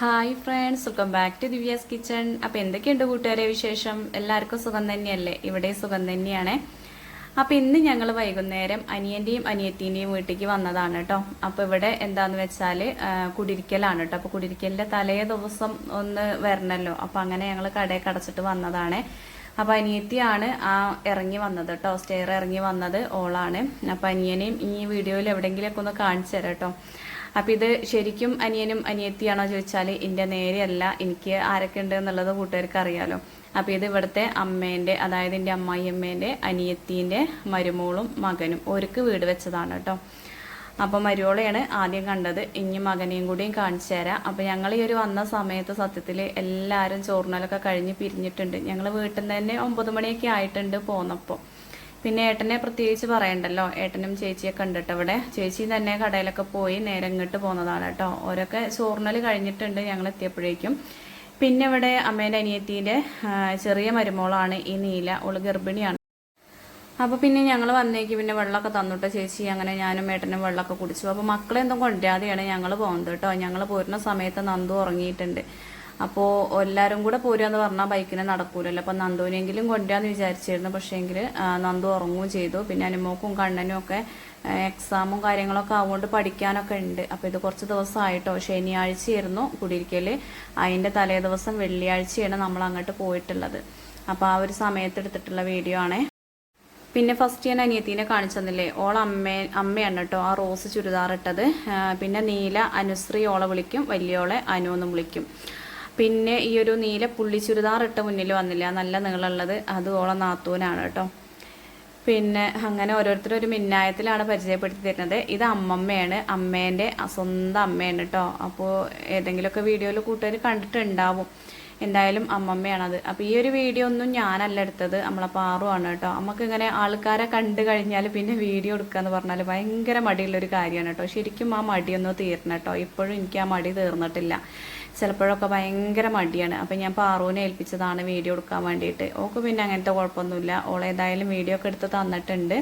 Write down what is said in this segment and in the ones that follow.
Hi friends welcome back to Divya's kitchen അപ്പോൾ എന്തൊക്കെയുണ്ട് കൂട്ടുകാരെ വിശേഷം? എല്ലാവർക്കും സുഖം തന്നെയല്ലേ? ഇവിടെ സുഖം തന്നെയാണ്. അപ്പോൾ ഇന്ന് ഞങ്ങൾ വൈകുന്നേരം അനിയന്റെയും അനിയത്തിന്റെയും വീട്ടിലേക്ക് വന്നതാണ് കേട്ടോ. അപ്പോൾ ഇവിടെ എന്താന്ന് വെച്ചാൽ കുടിരിക്കലാണ് കേട്ടോ. അപ്പോൾ കുടിരിക്കലിന്റെ തലേ ദിവസം ഒന്ന് വരണമല്ലോ അപ്പോൾ അങ്ങനെ ഞങ്ങൾ കടയിൽ കടച്ചിട്ട് വന്നതാണ്. അപ്പോൾ അനിയത്തിയാണ് ആ ഇറങ്ങി വന്നത് കേട്ടോ. സ്റ്റെയർ ഇറങ്ങി വന്നത് ഓളാണ്. അപ്പോൾ അനിയനെയും ഈ വീഡിയോയിൽ എവിടെയെങ്കിലുമൊക്കെ ഒന്ന് കാണിച്ചു തരാം കേട്ടോ. അപ്പം ഇത് ശരിക്കും അനിയനും അനിയത്തിയാണോ ചോദിച്ചാൽ എന്റെ നേരെയല്ല എനിക്ക് ആരൊക്കെ ഉണ്ട് എന്നുള്ളത് കൂട്ടുകാർക്ക് അറിയാലോ. അപ്പോൾ ഇത് ഇവിടുത്തെ അമ്മേന്റെ അതായത് എന്റെ അമ്മായിയമ്മേന്റെ അനിയത്തീന്റെ മരുമോളും മകനും. ഒരുക്ക് വീട് വെച്ചതാണ് കേട്ടോ. അപ്പോൾ മരുവോളെയാണ് ആദ്യം കണ്ടത്. ഇനി മകനെയും കൂടിയും കാണിച്ചു തരാം. അപ്പോൾ ഞങ്ങൾ ഈ ഒരു വന്ന സമയത്ത് സത്യത്തിൽ എല്ലാവരും ചോറിനലൊക്കെ കഴിഞ്ഞ് പിരിഞ്ഞിട്ടുണ്ട്. ഞങ്ങൾ വീട്ടിൽ നിന്ന് തന്നെ ഒമ്പത് മണിയൊക്കെ ആയിട്ടുണ്ട് പോന്നപ്പോൾ പിന്നെ ഏട്ടനെ പ്രത്യേകിച്ച് പറയണ്ടല്ലോ. ഏട്ടനും ചേച്ചിയെ കണ്ടിട്ട് അവിടെ ചേച്ചി തന്നെ കടയിലൊക്കെ പോയി നേരെ ഇങ്ങോട്ട് പോകുന്നതാണ് കേട്ടോ. ഓരൊക്കെ ചോറിനൽ കഴിഞ്ഞിട്ടുണ്ട്. ഞങ്ങൾ എത്തിയപ്പോഴേക്കും. പിന്നെ ഇവിടെ അമ്മേന്റെ അനിയത്തിന്റെ ചെറിയ മരുമോളാണ് ഈ നീല. ഓൾ ഗർഭിണിയാണ്. അപ്പോൾ പിന്നെ ഞങ്ങൾ വന്നേക്ക് പിന്നെ വെള്ളമൊക്കെ തന്നിട്ട് ചേച്ചി അങ്ങനെ ഞാനും ഏട്ടനും വെള്ളമൊക്കെ കുടിച്ചു. അപ്പോൾ മക്കളെ എന്തും കൊണ്ടുവരാതെയാണ് ഞങ്ങൾ പോകുന്നത് കേട്ടോ. ഞങ്ങൾ പോരുന്ന സമയത്ത് നന്ദു ഉറങ്ങിയിട്ടുണ്ട്. അപ്പോൾ എല്ലാവരും കൂടെ പോരുക പറഞ്ഞാൽ ബൈക്കിനെ നടക്കൂലല്ലോ. അപ്പോൾ നന്ദുവിനെങ്കിലും കൊണ്ടുവന്ന് വിചാരിച്ചിരുന്നു. പക്ഷേങ്കിൽ നന്ദു ഉറങ്ങുകയും ചെയ്തു. പിന്നെ അനുമോക്കും കണ്ണനും ഒക്കെ എക്സാമും കാര്യങ്ങളൊക്കെ ആവുകൊണ്ട് പഠിക്കാനൊക്കെ ഉണ്ട് അപ്പോൾ ഇത് കുറച്ച് ദിവസമായിട്ടോ ശനിയാഴ്ചയായിരുന്നു കുടിയിരിക്കൽ അതിന്റെ തലേ ദിവസം വെള്ളിയാഴ്ചയാണ് നമ്മൾ അങ്ങോട്ട് പോയിട്ടുള്ളത്. അപ്പോൾ ആ ഒരു സമയത്ത് എടുത്തിട്ടുള്ള വീഡിയോ ആണേ. പിന്നെ ഫസ്റ്റ് ഞാൻ അനിയത്തിനെ കാണിച്ചെന്നില്ലേ ഓൾ അമ്മ അമ്മയാണ് കേട്ടോ ആ റോസ് ചുരിദാർ ഇട്ടത്. പിന്നെ നീല അനുശ്രീ ഓളെ വിളിക്കും വലിയോളെ അനു എന്നും വിളിക്കും. പിന്നെ ഈ ഒരു നീല പുള്ളി ചുരിദാർ ഇട്ട മുന്നിൽ വന്നില്ല. നല്ല നീളമുള്ളത്. അത് ഓളെ നാത്തൂനാണ് കേട്ടോ. പിന്നെ അങ്ങനെ ഓരോരുത്തരും ഒരു മിന്നായത്തിലാണ് പരിചയപ്പെടുത്തി തരുന്നത്. ഇത് അമ്മമ്മയാണ്. അമ്മേന്റെ സ്വന്തം അമ്മയാണ് കേട്ടോ. അപ്പോൾ ഏതെങ്കിലുമൊക്കെ വീഡിയോയിൽ കൂട്ടുകാർ കണ്ടിട്ടുണ്ടാവും. എന്തായാലും അമ്മമ്മയാണത്. അപ്പോൾ ഈ ഒരു വീഡിയോ ഒന്നും ഞാനല്ല എടുത്തത്. നമ്മളെ പാറുവാണ് കേട്ടോ. നമുക്ക് ഇങ്ങനെ ആൾക്കാരെ കണ്ടു കഴിഞ്ഞാൽ പിന്നെ വീഡിയോ എടുക്കുക എന്ന് പറഞ്ഞാൽ ഭയങ്കര മടിയുള്ളൊരു കാര്യമാണ് കേട്ടോ. ശരിക്കും ആ മടിയൊന്നും തീരണം കേട്ടോ. ഇപ്പോഴും എനിക്ക് ആ മടി തീർന്നിട്ടില്ല. ചിലപ്പോഴൊക്കെ ഭയങ്കര മടിയാണ്. അപ്പം ഞാൻ പാറുവിനെ ഏൽപ്പിച്ചതാണ് വീഡിയോ എടുക്കാൻ വേണ്ടിയിട്ട്. ഓക്ക് പിന്നെ അങ്ങനത്തെ കുഴപ്പമൊന്നുമില്ല. ഓൾ ഏതായാലും വീഡിയോ ഒക്കെ എടുത്ത് തന്നിട്ടുണ്ട്.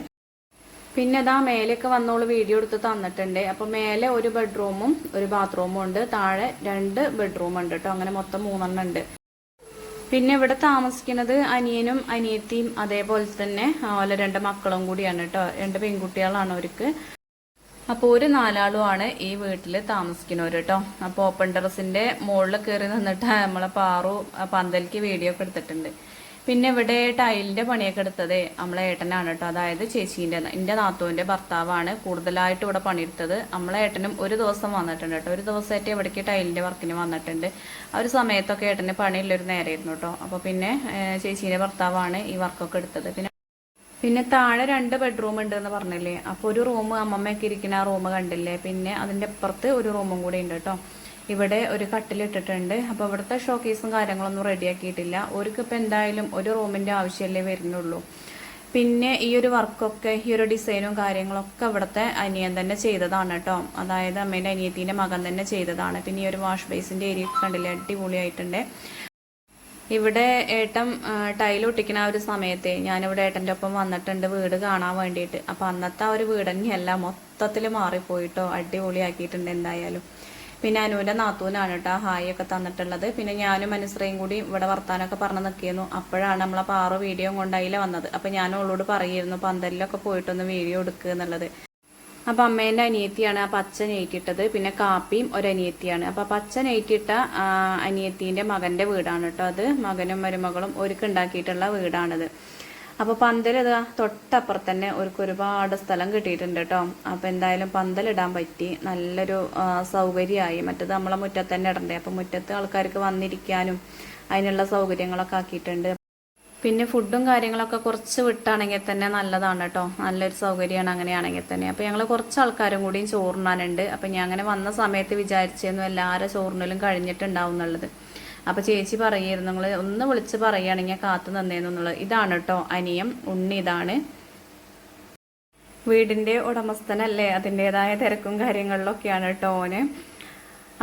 പിന്നെ അതാ മേലെയൊക്കെ വന്നോൾ വീഡിയോ എടുത്ത് തന്നിട്ടുണ്ട്. അപ്പോൾ മേലെ ഒരു ബെഡ്റൂമും ഒരു ബാത്റൂമും ഉണ്ട്. താഴെ രണ്ട് ബെഡ്റൂം ഉണ്ട് കേട്ടോ അങ്ങനെ മൊത്തം മൂന്നെണ്ണം ഉണ്ട്. പിന്നെ ഇവിടെ താമസിക്കുന്നത് അനിയനും അനിയത്തിയും അതേപോലെ തന്നെ അതുപോലെ രണ്ട് മക്കളും കൂടിയാണ് കേട്ടോ രണ്ട് പെൺകുട്ടികളാണ് അവർക്ക്. അപ്പോൾ ഒരു നാലാളുമാണ് ഈ വീട്ടിൽ താമസിക്കുന്നവർ കേട്ടോ അപ്പോൾ ഓപ്പൺ ടെറസിന്റെ മുകളിൽ കയറി നിന്നിട്ട് നമ്മളെ പാറു പന്തലിക്ക് വീഡിയോ ഒക്കെ എടുത്തിട്ടുണ്ട്. പിന്നെ ഇവിടെ ടൈലിന്റെ പണിയൊക്കെ എടുത്തത് നമ്മളെ ഏട്ടനാണ് കേട്ടോ. അതായത് ചേച്ചീന്റെ എന്റെ നാത്തുവിന്റെ ഭർത്താവാണ് കൂടുതലായിട്ട് ഇവിടെ പണിയെടുത്തത്. നമ്മളെ ഏട്ടനും ഒരു ദിവസം വന്നിട്ടുണ്ട് കേട്ടോ. ഒരു ദിവസമായിട്ട് ഇവിടേക്ക് ടൈലിന്റെ വർക്കിന് വന്നിട്ടുണ്ട്. ആ ഒരു സമയത്തൊക്കെ ഏട്ടന് പണിയുള്ളൊരു നേരമായിരുന്നു കേട്ടോ. അപ്പോൾ പിന്നെ ചേച്ചീന്റെ ഭർത്താവാണ് ഈ വർക്കൊക്കെ എടുത്തത്. പിന്നെ പിന്നെ താഴെ രണ്ട് ബെഡ്റൂം ഉണ്ട് എന്ന് പറഞ്ഞില്ലേ? അപ്പോൾ ഒരു റൂം അമ്മമ്മയൊക്കെ ഇരിക്കുന്ന ആ റൂം കണ്ടില്ലേ? പിന്നെ അതിന്റെ അപ്പുറത്ത് ഒരു റൂമും കൂടി ഉണ്ട് കേട്ടോ. ഇവിടെ ഒരു കട്ടിലിട്ടിട്ടുണ്ട് അപ്പോൾ ഇവിടുത്തെ ഷോക്കേസും കാര്യങ്ങളൊന്നും റെഡിയാക്കിയിട്ടില്ല ഇപ്പൊ എന്തായാലും ഒരു റൂമിന്റെ ആവശ്യമല്ലേ വരുന്നുള്ളൂ. പിന്നെ ഈ ഒരു വർക്കൊക്കെ ഈ ഒരു ഡിസൈനും കാര്യങ്ങളൊക്കെ ഇവിടുത്തെ അനിയൻ തന്നെ ചെയ്തതാണ് കേട്ടോ അതായത് അമ്മേന്റെ അനിയത്തിന്റെ മകൻ തന്നെ ചെയ്തതാണ്. പിന്നെ ഈ ഒരു വാഷ് ബേസിന്റെ ഏരിയ കണ്ടില്ലേ? അടിപൊളിയായിട്ടുണ്ട്. ഇവിടെ ഏട്ടൻ ടൈൽ ഒട്ടിക്കുന്ന ആ ഒരു സമയത്തെ ഞാനിവിടെ ഏട്ടന്റെ ഒപ്പം വന്നിട്ടുണ്ട് വീട് കാണാൻ വേണ്ടിയിട്ട്. അപ്പം അന്നത്തെ ആ ഒരു വീട് തന്നെയല്ല മൊത്തത്തിൽ മാറിപ്പോയിട്ടോ അടിപൊളിയാക്കിയിട്ടുണ്ട് എന്തായാലും. പിന്നെ അനുവിന്റെ നാത്തൂനാണ് കേട്ടോ ഹായ് ഒക്കെ തന്നിട്ടുള്ളത്. പിന്നെ ഞാനും അനുശ്രയും കൂടി ഇവിടെ വർത്താനൊക്കെ പറഞ്ഞു നിൽക്കിയിരുന്നു അപ്പോഴാണ് നമ്മളെ പാറ വീഡിയോ കൊണ്ടായില്ല വന്നത്. അപ്പോൾ ഞാൻ അവളോട് പറയുന്നു പന്തലിലൊക്കെ പോയിട്ടൊന്ന് വീഡിയോ എടുക്കുക എന്നുള്ളത്. അപ്പൊ അമ്മേന്റെ അനിയത്തിയാണ് ആ പച്ച നെയ്റ്റിട്ടത് പിന്നെ കാപ്പിയും ഒരനിയത്തിയാണ്. അപ്പൊ പച്ച നെയ്റ്റിട്ട അനിയത്തീന്റെ മകന്റെ വീടാണ് കേട്ടോ അത്. മകനും മരുമകളും ഒരുക്കുണ്ടാക്കിയിട്ടുള്ള വീടാണിത്. അപ്പോൾ പന്തൽ ഇതാ തൊട്ടപ്പുറത്ത് തന്നെ ഒരുക്ക് ഒരുപാട് സ്ഥലം കിട്ടിയിട്ടുണ്ട് കേട്ടോ അപ്പോൾ എന്തായാലും പന്തലിടാൻ പറ്റി. നല്ലൊരു സൗകര്യമായി. മറ്റത് നമ്മളെ മുറ്റത്ത് തന്നെ ഇടണ്ടേ. അപ്പോൾ മുറ്റത്ത് ആൾക്കാർക്ക് വന്നിരിക്കാനും അതിനുള്ള സൗകര്യങ്ങളൊക്കെ ആക്കിയിട്ടുണ്ട്. പിന്നെ ഫുഡും കാര്യങ്ങളൊക്കെ കുറച്ച് വിട്ടാണെങ്കിൽ തന്നെ നല്ലതാണ് കേട്ടോ നല്ലൊരു സൗകര്യമാണ് അങ്ങനെയാണെങ്കിൽ തന്നെ. അപ്പോൾ ഞങ്ങൾ കുറച്ച് ആൾക്കാരും കൂടിയും ചോറിനാനുണ്ട് അപ്പോൾ ഞാൻ അങ്ങനെ വന്ന സമയത്ത് വിചാരിച്ചിരുന്നു എല്ലാവരും ചോറിനലും കഴിഞ്ഞിട്ടുണ്ടാവും എന്നുള്ളത്. അപ്പോൾ ചേച്ചി പറയുമായിരുന്നു നിങ്ങൾ ഒന്ന് വിളിച്ച് പറയുകയാണെങ്കിൽ കാത്തു നിന്നേന്നുള്ളത് ഇതാണ് കേട്ടോ അനിയം ഉണ്ണി ഇതാണ്. വീടിന്റെ ഉടമസ്ഥനല്ലേ അതിന്റെതായ തിരക്കും കാര്യങ്ങളിലൊക്കെയാണ് കേട്ടോ ഓന്.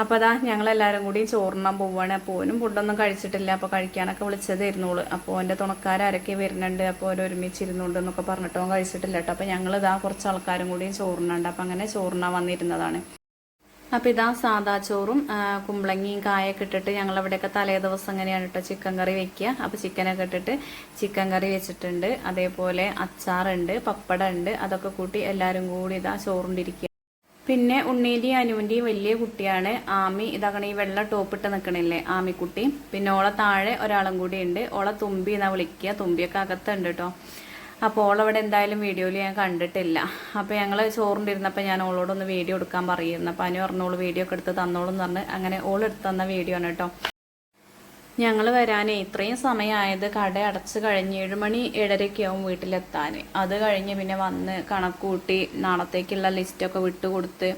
അപ്പോൾ അതാ ഞങ്ങളെല്ലാവരും കൂടി ചോറിനാൻ പോവുകയാണ് അപ്പോൾ ഓനും ഫുഡൊന്നും കഴിച്ചിട്ടില്ല അപ്പോൾ കഴിക്കാനൊക്കെ വിളിച്ചതായിരുന്നുള്ളൂ അപ്പോൾ എന്റെ തുണക്കാരൊക്കെ വരുന്നുണ്ട് അപ്പോൾ ഓരോ ഒരുമിച്ചിരുന്നുണ്ട് എന്നൊക്കെ പറഞ്ഞിട്ടോ കഴിച്ചിട്ടില്ല കേട്ടോ അപ്പോൾ ഞങ്ങൾ ഇതാ കുറച്ച് ആൾക്കാരും കൂടി ചോറിനുണ്ട് അപ്പോൾ അങ്ങനെ ചോറിനാൻ വന്നിരുന്നതാണ്. അപ്പം ഇതാ സാദാ ചോറും കുമ്പളങ്ങിയും കായൊക്കെ ഇട്ടിട്ട് ഞങ്ങൾ അവിടെയൊക്കെ തലേ ദിവസം എങ്ങനെയാണ് കേട്ടോ ചിക്കൻ കറി വെക്കുക അപ്പോൾ ചിക്കനൊക്കെ ഇട്ടിട്ട് ചിക്കൻ കറി വെച്ചിട്ടുണ്ട്. അതേപോലെ അച്ചാറുണ്ട് പപ്പടം ഉണ്ട് അതൊക്കെ കൂട്ടി എല്ലാരും കൂടി ഇതാ ചോറുണ്ടിരിക്കുക പിന്നെ ഉണ്ണീന്റെയും അനുവിന്റെയും വലിയ കുട്ടിയാണ് ആമി. ഇതാകണ ഈ വെള്ള ടോപ്പ് ഇട്ട് നിൽക്കണില്ലേ ആമിക്കുട്ടി. പിന്നെ ഓളെ താഴെ ഒരാളും കൂടി ഉണ്ട് ഓളെ തുമ്പി എന്നാ വിളിക്കുക തുമ്പിയൊക്കെ അകത്തുണ്ട് കേട്ടോ അപ്പോൾ ഓളവിടെ എന്തായാലും വീഡിയോയിൽ ഞാൻ കണ്ടിട്ടില്ല. അപ്പോൾ ഞങ്ങൾ ചോറുണ്ടിരുന്നപ്പോൾ ഞാൻ ഓളോടൊന്ന് വീഡിയോ എടുക്കാൻ പറയുന്നു. അപ്പോൾ അനു പറഞ്ഞോളൂ വീഡിയോ ഒക്കെ എടുത്ത് തന്നോളൂ എന്ന് പറഞ്ഞ് അങ്ങനെ ഓൾ എടുത്ത് തന്ന വീഡിയോ ആണ് കേട്ടോ. ഞങ്ങൾ വരാനേ ഇത്രയും സമയമായത് കട അടച്ച് കഴിഞ്ഞ് ഏഴുമണി ഏഴരയ്ക്കാവും വീട്ടിലെത്താൻ അത് കഴിഞ്ഞ് പിന്നെ വന്ന് കണക്ക് കൂട്ടി നാളത്തേക്കുള്ള ലിസ്റ്റൊക്കെ വിട്ടുകൊടുത്ത്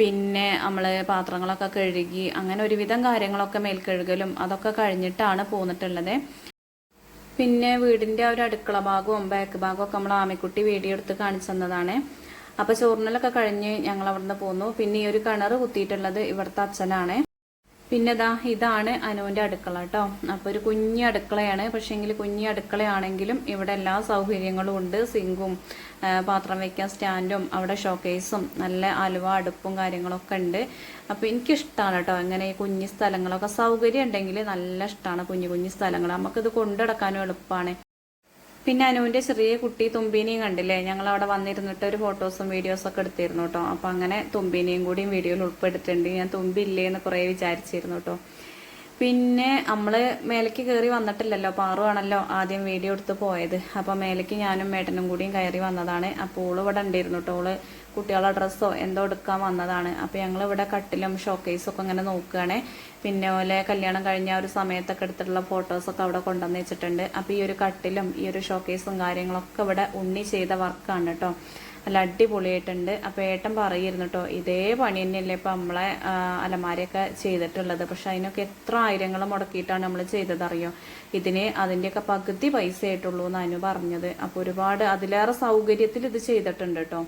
പിന്നെ നമ്മൾ പാത്രങ്ങളൊക്കെ കഴുകി അങ്ങനെ ഒരുവിധം കാര്യങ്ങളൊക്കെ മേൽക്കഴുകലും അതൊക്കെ കഴിഞ്ഞിട്ടാണ് പോന്നിട്ടുള്ളത്. പിന്നെ വീടിന്റെ ആ ഒരു അടുക്കള ഭാഗവും ബാക്ക് ഭാഗവും ഒക്കെ നമ്മൾ ആമിക്കുട്ടി വീഡിയോ എടുത്ത് കാണിച്ചു തന്നതാണ്. അപ്പോൾ ചോറിനലൊക്കെ കഴിഞ്ഞ് ഞങ്ങൾ അവിടുന്ന് പോന്നു. പിന്നെ ഈ ഒരു കിണർ കുത്തിയിട്ടുള്ളത് ഇവിടുത്തെ അച്ഛനാണ്. പിന്നെ ദാ ഇതാണ് അനുവിന്റെ അടുക്കള കേട്ടോ. അപ്പൊ ഒരു കുഞ്ഞു അടുക്കളയാണ്. പക്ഷേങ്കിൽ കുഞ്ഞു അടുക്കളയാണെങ്കിലും ഇവിടെ എല്ലാ സൗകര്യങ്ങളും ഉണ്ട്. സിങ്കും പാത്രം വെക്കാൻ സ്റ്റാൻഡും അവിടെ ഷോക്കേസും നല്ല അലുവ അടുപ്പും കാര്യങ്ങളൊക്കെ ഉണ്ട്. അപ്പൊ എനിക്കിഷ്ടമാണ് കേട്ടോ അങ്ങനെ ഈ കുഞ്ഞു സ്ഥലങ്ങളൊക്കെ. സൗകര്യം ഉണ്ടെങ്കിൽ നല്ല ഇഷ്ടമാണ് കുഞ്ഞു കുഞ്ഞു സ്ഥലങ്ങൾ നമുക്കിത് കൊണ്ടുനടക്കാനും എളുപ്പമാണ് പിന്നെ അനുവിന്റെ ചെറിയ കുട്ടി തുമ്പീനെയും കണ്ടില്ലേ? ഞങ്ങൾ അവിടെ വന്നിരുന്നിട്ട് ഒരു ഫോട്ടോസും വീഡിയോസും ഒക്കെ എടുത്തിരുന്നു കേട്ടോ അപ്പൊ അങ്ങനെ തുമ്പീനെയും കൂടിയും വീഡിയോയിൽ ഉൾപ്പെടുത്തിട്ടുണ്ട് ഞാൻ തുമ്പി ഇല്ലേ എന്ന് കുറെ വിചാരിച്ചിരുന്നു കേട്ടോ പിന്നെ നമ്മൾ മേലേക്ക് കയറി വന്നിട്ടില്ലല്ലോ. പാറു ആണല്ലോ ആദ്യം വീഡിയോ എടുത്ത് പോയത്. അപ്പൊ മേലേക്ക് ഞാനും മേട്ടനും കൂടിയും കയറി വന്നതാണ്. അപ്പോൾ ഓൾ ഇവിടെ ഉണ്ടായിരുന്നു കേട്ടോ ഓൾ കുട്ടികളുടെ ഡ്രസ്സോ എന്തോ എടുക്കാൻ വന്നതാണ്. അപ്പൊ ഞങ്ങൾ ഇവിടെ കട്ടിലും ഷോക്കേസും ഒക്കെ ഇങ്ങനെ നോക്കുകയാണ്. പിന്നെ പോലെ കല്യാണം കഴിഞ്ഞ ഒരു സമയത്തൊക്കെ എടുത്തിട്ടുള്ള ഫോട്ടോസൊക്കെ അവിടെ കൊണ്ടുവന്ന് വെച്ചിട്ടുണ്ട്. അപ്പൊ ഈ ഒരു കട്ടിലും ഈ ഒരു ഷോക്കേസും കാര്യങ്ങളൊക്കെ ഇവിടെ ഉണ്ണി ചെയ്ത വർക്കാണ് കേട്ടോ. നല്ല അടിപൊളിയായിട്ടുണ്ട്. അപ്പൊ ഏട്ടൻ പറയുന്നു കേട്ടോ ഇതേ പണി തന്നെയല്ലേ ഇപ്പൊ നമ്മളെ അലമാരയൊക്കെ ചെയ്തിട്ടുള്ളത്. പക്ഷെ അതിനൊക്കെ എത്ര ആയിരങ്ങൾ മുടക്കിയിട്ടാണ് നമ്മൾ ചെയ്തത് അറിയോ ഇതിന് അതിന്റെയൊക്കെ പകുതി പൈസ ആയിട്ടുള്ളൂ എന്നാണ് പറഞ്ഞത്. അപ്പൊ ഒരുപാട് അതിലേറെ സൗകര്യത്തിൽ ഇത് ചെയ്തിട്ടുണ്ട് കേട്ടോ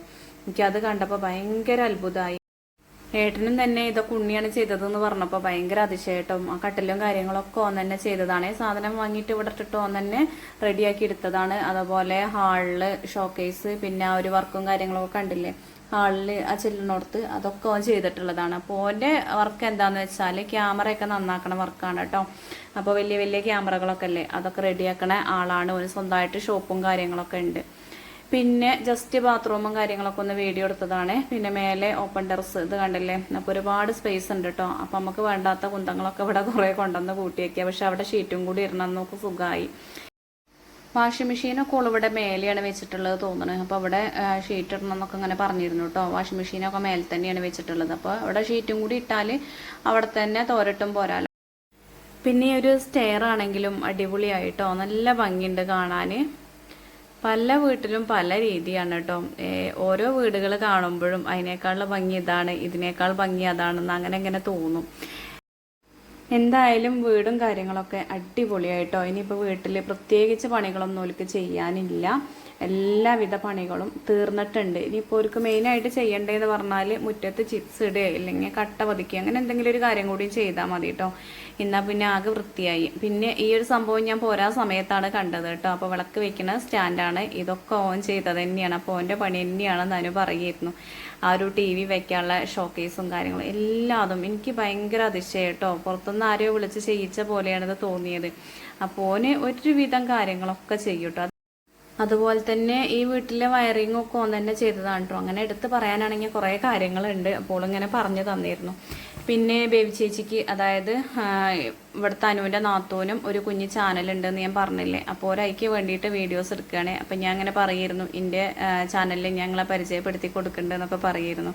എനിക്കത് കണ്ടപ്പോൾ ഭയങ്കര അത്ഭുതമായി. ഏട്ടനും തന്നെ ഇതൊക്കെ ഉണ്ണിയാണ് ചെയ്തതെന്ന് പറഞ്ഞപ്പോൾ ഭയങ്കര അതിശയട്ടും ആ കട്ടിലും കാര്യങ്ങളൊക്കെ ഓൻ തന്നെ ചെയ്തതാണ്. സാധനം വാങ്ങിയിട്ട് ഇവിടെ ഇട്ടിട്ട് ഓൻ തന്നെ റെഡിയാക്കി എടുത്തതാണ്. അതുപോലെ ഹാളിൽ ഷോക്കേസ് പിന്നെ ആ ഒരു വർക്കും കാര്യങ്ങളൊക്കെ കണ്ടില്ലേ? ഹാളിൽ ആ ചെല്ലിനോടത്ത് അതൊക്കെ ഓൻ ചെയ്തിട്ടുള്ളതാണ്. അപ്പോൾ ഓന്റെ വർക്ക് എന്താന്ന് വെച്ചാൽ ക്യാമറയൊക്കെ നന്നാക്കണ വർക്കാണ് കേട്ടോ. അപ്പോൾ വലിയ വലിയ ക്യാമറകളൊക്കെ അല്ലേ? അതൊക്കെ റെഡിയാക്കണ ആളാണ്. ഓന് സ്വന്തമായിട്ട് ഷോപ്പും കാര്യങ്ങളൊക്കെ ഉണ്ട്. പിന്നെ ജസ്റ്റ് ബാത്റൂമും കാര്യങ്ങളൊക്കെ ഒന്ന് വീഡിയോ എടുത്തതാണ് പിന്നെ മേലെ ഓപ്പൺ ടെറസ് ഇത് കണ്ടില്ലേ? അപ്പോൾ ഒരുപാട് സ്പേസ് ഉണ്ട് കേട്ടോ അപ്പം നമുക്ക് വേണ്ടാത്ത കുന്തങ്ങളൊക്കെ ഇവിടെ കുറേ കൊണ്ടുവന്ന് കൂട്ടിയേക്കുക പക്ഷെ അവിടെ ഷീറ്റും കൂടി ഇടണം നമുക്ക് സുഖമായി വാഷിംഗ് മെഷീനൊക്കെ ഇവിടെ മേലെയാണ് വെച്ചിട്ടുള്ളത് തോന്നുന്നത് അപ്പോൾ അവിടെ ഷീറ്റ് ഇടണം എന്നൊക്കെ അങ്ങനെ പറഞ്ഞിരുന്നു കേട്ടോ വാഷിംഗ് മെഷീനൊക്കെ മേലെ തന്നെയാണ് വെച്ചിട്ടുള്ളത്. അപ്പോൾ അവിടെ ഷീറ്റും കൂടി ഇട്ടാൽ അവിടെ തന്നെ തോരട്ടും പോരാലോ. പിന്നെ ഒരു സ്റ്റെയർ ആണെങ്കിലും അടിപൊളിയായിട്ടോ നല്ല ഭംഗിയുണ്ട് കാണാൻ പല വീട്ടിലും പല രീതിയാണ് കേട്ടോ ഓരോ വീടുകൾ കാണുമ്പോഴും അതിനേക്കാളുള്ള ഭംഗി ഇതാണ് ഇതിനേക്കാൾ ഭംഗി അതാണെന്ന് അങ്ങനെ ഇങ്ങനെ തോന്നും. എന്തായാലും വീടും കാര്യങ്ങളൊക്കെ അടിപൊളിയായിട്ടോ ഇനിയിപ്പോൾ വീട്ടിൽ പ്രത്യേകിച്ച് പണികളൊന്നും ഒലിക്ക് ചെയ്യാനില്ല. എല്ലാവിധ പണികളും തീർന്നിട്ടുണ്ട്. ഇനിയിപ്പോൾ അവർക്ക് മെയിനായിട്ട് ചെയ്യേണ്ടതെന്ന് പറഞ്ഞാൽ മുറ്റത്ത് ചിപ്സ് ഇടുക ഇല്ലെങ്കിൽ കട്ട പതിക്കുക അങ്ങനെ എന്തെങ്കിലും ഒരു കാര്യം കൂടി ചെയ്താൽ മതി കേട്ടോ എന്നാൽ പിന്നെ ആകെ വൃത്തിയായി. പിന്നെ ഈ ഒരു സംഭവം ഞാൻ പോരാ സമയത്താണ് കണ്ടത് കേട്ടോ അപ്പോൾ വിളക്ക് വെക്കുന്ന സ്റ്റാൻഡാണ്. ഇതൊക്കെ ഓൺ ചെയ്തത് തന്നെയാണ്. അപ്പോൾ ഓന്റെ പണി തന്നെയാണെന്ന് അനു പറയുമായിരുന്നു ആ ഒരു ടി വി വയ്ക്കാനുള്ള ഷോക്കേസും കാര്യങ്ങളും എല്ലാതും എനിക്ക് ഭയങ്കര അതിശയം കേട്ടോ പുറത്തുനിന്ന് ആരെയോ വിളിച്ച് ചെയ്യിച്ച പോലെയാണിത് തോന്നിയത്. അപ്പോൾ ഓന് ഒരുവിധം കാര്യങ്ങളൊക്കെ ചെയ്യും അതുപോലെ തന്നെ ഈ വീട്ടിലെ വയറിംഗ് ഒക്കെ ഓൻ തന്നെ ചെയ്തതാണ് കേട്ടോ അങ്ങനെ എടുത്ത് പറയാനാണെങ്കിൽ കുറേ കാര്യങ്ങളുണ്ട്. അപ്പോൾ ഇങ്ങനെ പറഞ്ഞു തന്നിരുന്നു. പിന്നെ ബേബി ചേച്ചിക്ക് അതായത് ഇവിടുത്തെ അനുവിന്റെ നാത്തൂനും ഒരു കുഞ്ഞ് ചാനലുണ്ടെന്ന് ഞാൻ പറഞ്ഞില്ലേ? അപ്പോൾ ഒരൈക്ക് വേണ്ടിയിട്ട് വീഡിയോസ് എടുക്കുകയാണ്. അപ്പം ഞാൻ അങ്ങനെ പറയുമായിരുന്നു. എന്റെ ചാനലിൽ ഞങ്ങളെ പരിചയപ്പെടുത്തി കൊടുക്കുന്നുണ്ടെന്നൊക്കെ പറയായിരുന്നു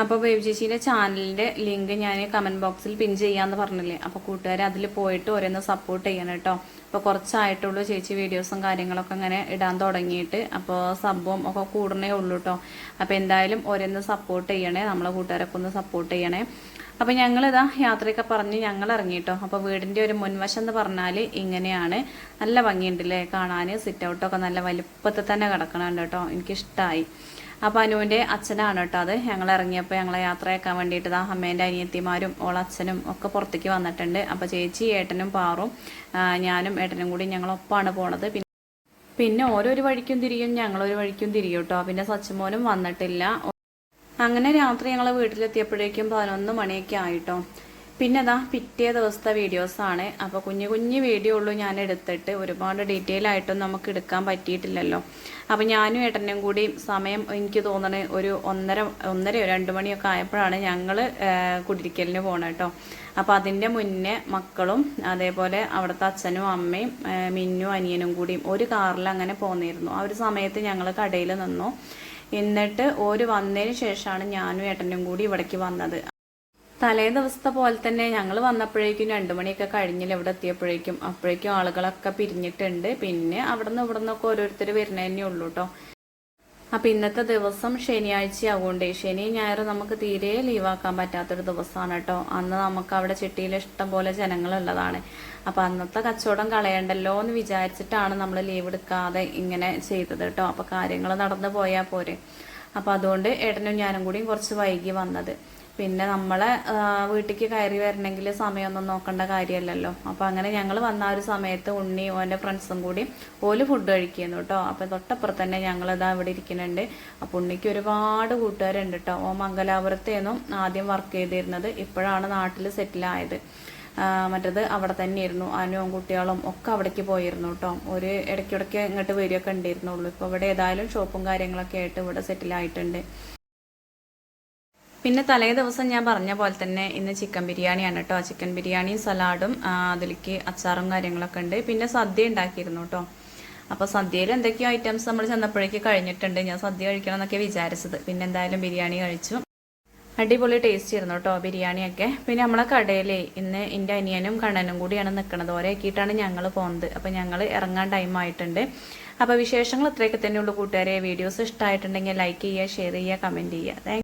അപ്പോൾ വേവ് ചേച്ചിയുടെ ചാനലിന്റെ ലിങ്ക് ഞാൻ കമന്റ് ബോക്സിൽ പിൻ ചെയ്യാമെന്ന് പറഞ്ഞില്ലേ? അപ്പോൾ കൂട്ടുകാർ അതിൽ പോയിട്ട് ഓരോന്ന് സപ്പോർട്ട് ചെയ്യണം കേട്ടോ. അപ്പോൾ കുറച്ചായിട്ടുള്ളൂ ചേച്ചി വീഡിയോസും കാര്യങ്ങളൊക്കെ അങ്ങനെ ഇടാൻ തുടങ്ങിയിട്ട്. അപ്പോൾ സബ്ബും ഒക്കെ കൂടണേ ഉള്ളൂ കേട്ടോ. അപ്പോൾ എന്തായാലും ഓരോന്ന് സപ്പോർട്ട് ചെയ്യണേ. നമ്മളെ കൂട്ടുകാരൊക്കെ ഒന്ന് സപ്പോർട്ട് ചെയ്യണേ. അപ്പോൾ ഞങ്ങളിതാ യാത്രയൊക്കെ പറഞ്ഞ് ഞങ്ങൾ ഇറങ്ങിയിട്ടോ അപ്പോൾ വീടിന്റെ ഒരു മുൻവശം എന്ന് പറഞ്ഞാൽ ഇങ്ങനെയാണ്. നല്ല ഭംഗിയുണ്ടല്ലേ കാണാൻ സിറ്റ് ഔട്ടൊക്കെ നല്ല വലുപ്പത്തിൽ തന്നെ കിടക്കണുണ്ട് കേട്ടോ എനിക്കിഷ്ടമായി അപ്പോൾ അനുവിന്റെ അച്ഛനാണ് കേട്ടോ അത്. ഞങ്ങൾ ഇറങ്ങിയപ്പോൾ ഞങ്ങളെ യാത്രയാക്കാൻ വേണ്ടിയിട്ട് ആ അമ്മേന്റെ അനിയത്തിമാരും ഓളച്ഛനും ഒക്കെ പുറത്തേക്ക് വന്നിട്ടുണ്ട്. അപ്പോൾ ചേച്ചി ഏട്ടനും പാറും ഞാനും ഏട്ടനും കൂടി ഞങ്ങളൊപ്പമാണ് പോണത്. പിന്നെ പിന്നെ ഓരോരു വഴിക്കും തിരിയും ഞങ്ങളൊരു വഴിക്കും തിരിയും കേട്ടോ. പിന്നെ സച്ചമോനും വന്നിട്ടില്ല. അങ്ങനെ രാത്രി ഞങ്ങൾ വീട്ടിലെത്തിയപ്പോഴേക്കും പതിനൊന്ന് മണിയൊക്കെ ആയിട്ടോ. പിന്നെ അതാ പിറ്റേ ദിവസത്തെ വീഡിയോസാണ്. അപ്പോൾ കുഞ്ഞു കുഞ്ഞു വീഡിയോ ഉള്ളൂ ഞാൻ എടുത്തിട്ട് ഒരുപാട് ഡീറ്റെയിൽ ആയിട്ടൊന്നും നമുക്ക് എടുക്കാൻ പറ്റിയിട്ടില്ലല്ലോ. അപ്പോൾ ഞാനും ഏട്ടനും കൂടി സമയം എനിക്ക് തോന്നണ ഒരു ഒന്നര ഒന്നരയോ രണ്ട് മണിയൊക്കെ ആയപ്പോഴാണ് ഞങ്ങൾ കുടിരിക്കലിന് പോകണം കേട്ടോ അപ്പോൾ അതിന്റെ മുന്നേ മക്കളും അതേപോലെ അവിടുത്തെ അച്ഛനും അമ്മയും മിന്നും അനിയനും കൂടിയും ഒരു കാറിൽ അങ്ങനെ പോന്നിരുന്നു. ആ ഒരു സമയത്ത് ഞങ്ങൾ കടയിൽ നിന്നു. എന്നിട്ട് ഓര് വന്നതിന് ശേഷമാണ് ഞാനും ഏട്ടനും കൂടി ഇവിടേക്ക് വന്നത്. തലേ ദിവസത്തെ പോലെ തന്നെ ഞങ്ങൾ വന്നപ്പോഴേക്കും രണ്ടു മണിയൊക്കെ കഴിഞ്ഞില്ല ഇവിടെ എത്തിയപ്പോഴേക്കും. അപ്പോഴേക്കും ആളുകളൊക്കെ പിരിഞ്ഞിട്ടുണ്ട്. പിന്നെ അവിടെ നിന്ന് ഇവിടെ നിന്നൊക്കെ ഓരോരുത്തർ വരുന്നതന്നെ ഉള്ളൂ കേട്ടോ അപ്പൊ ഇന്നത്തെ ദിവസം ശനിയാഴ്ച ആവുകൊണ്ടേ ശനി ഞായർ നമുക്ക് തീരെ ലീവാക്കാൻ പറ്റാത്തൊരു ദിവസമാണ് കേട്ടോ അന്ന് നമുക്ക് അവിടെ ചിട്ടിയിൽ ഇഷ്ടം പോലെ ജനങ്ങളുള്ളതാണ്. അപ്പൊ അന്നത്തെ കച്ചവടം കളയണ്ടല്ലോ എന്ന് വിചാരിച്ചിട്ടാണ് നമ്മൾ ലീവ് എടുക്കാതെ ഇങ്ങനെ ചെയ്തത് കേട്ടോ അപ്പൊ കാര്യങ്ങൾ നടന്നു പോയാൽ പോരെ. അപ്പൊ അതുകൊണ്ട് ഏട്ടനും ഞാനും കൂടിയും കുറച്ച് വൈകി വന്നത്. പിന്നെ നമ്മളെ വീട്ടിലേക്ക് കയറി വരണമെങ്കിൽ സമയമൊന്നും നോക്കേണ്ട കാര്യമല്ലല്ലോ. അപ്പോൾ അങ്ങനെ ഞങ്ങൾ വന്ന ആ ഒരു സമയത്ത് ഉണ്ണി ഓന്റെ ഫ്രണ്ട്സും കൂടി ഓൽ ഫുഡ് കഴിക്കുന്നു കേട്ടോ അപ്പോൾ തൊട്ടപ്പുറത്ത് തന്നെ ഞങ്ങൾ ഇതാ ഇവിടെ ഇരിക്കുന്നുണ്ട്. അപ്പോൾ ഉണ്ണിക്ക് ഒരുപാട് കൂട്ടുകാരുണ്ട് കേട്ടോ ഓ മംഗലാപുരത്തേന്നും ആദ്യം വർക്ക് ചെയ്തിരുന്നത് ഇപ്പോഴാണ് നാട്ടിൽ സെറ്റിലായത് മറ്റത് അവിടെ തന്നെ തന്നെയായിരുന്നു അനുവും കുട്ടികളും ഒക്കെ അവിടേക്ക് പോയിരുന്നു കേട്ടോ ഒരു ഇടയ്ക്കിടയ്ക്ക് ഇങ്ങോട്ട് വരികയൊക്കെ ഉണ്ടായിരുന്നുള്ളൂ. ഇപ്പോൾ ഇവിടെ ഏതായാലും ഷോപ്പും കാര്യങ്ങളൊക്കെ ആയിട്ട് ഇവിടെ സെറ്റിലായിട്ടുണ്ട് പിന്നെ തലേ ദിവസം ഞാൻ പറഞ്ഞ പോലെ തന്നെ ഇന്ന് ചിക്കൻ ബിരിയാണിയാണ് കേട്ടോ. ചിക്കൻ ബിരിയാണിയും സലാഡും അതിലേക്ക് അച്ചാറും കാര്യങ്ങളൊക്കെ ഉണ്ട്. പിന്നെ സദ്യ ഉണ്ടാക്കിയിരുന്നു കേട്ടോ. അപ്പോൾ സദ്യയിൽ എന്തൊക്കെയോ ഐറ്റംസ് നമ്മൾ ചെന്നപ്പോഴേക്ക് കഴിഞ്ഞിട്ടുണ്ട്. ഞാൻ സദ്യ കഴിക്കണം എന്നൊക്കെ വിചാരിച്ചത്. പിന്നെ എന്തായാലും ബിരിയാണി കഴിച്ചു. അടിപൊളി ടേസ്റ്റ് ആയിരുന്നു കേട്ടോ ബിരിയാണിയൊക്കെ. പിന്നെ നമ്മളെ കടയിലേ ഇന്ന് എന്റെ അനിയനും കണ്ണനും കൂടിയാണ് നിൽക്കുന്നത് ഓരോക്കിയിട്ടാണ് ഞങ്ങൾ പോകുന്നത് അപ്പോൾ ഞങ്ങൾ ഇറങ്ങാൻ ടൈം ആയിട്ടുണ്ട്. അപ്പോൾ വിശേഷങ്ങൾ ഇത്രയൊക്കെ തന്നെയുള്ളൂ കൂട്ടുകാരെ. വീഡിയോസ് ഇഷ്ടമായിട്ടുണ്ടെങ്കിൽ ലൈക്ക് ചെയ്യുക ഷെയർ ചെയ്യുക കമന്റ് ചെയ്യുക.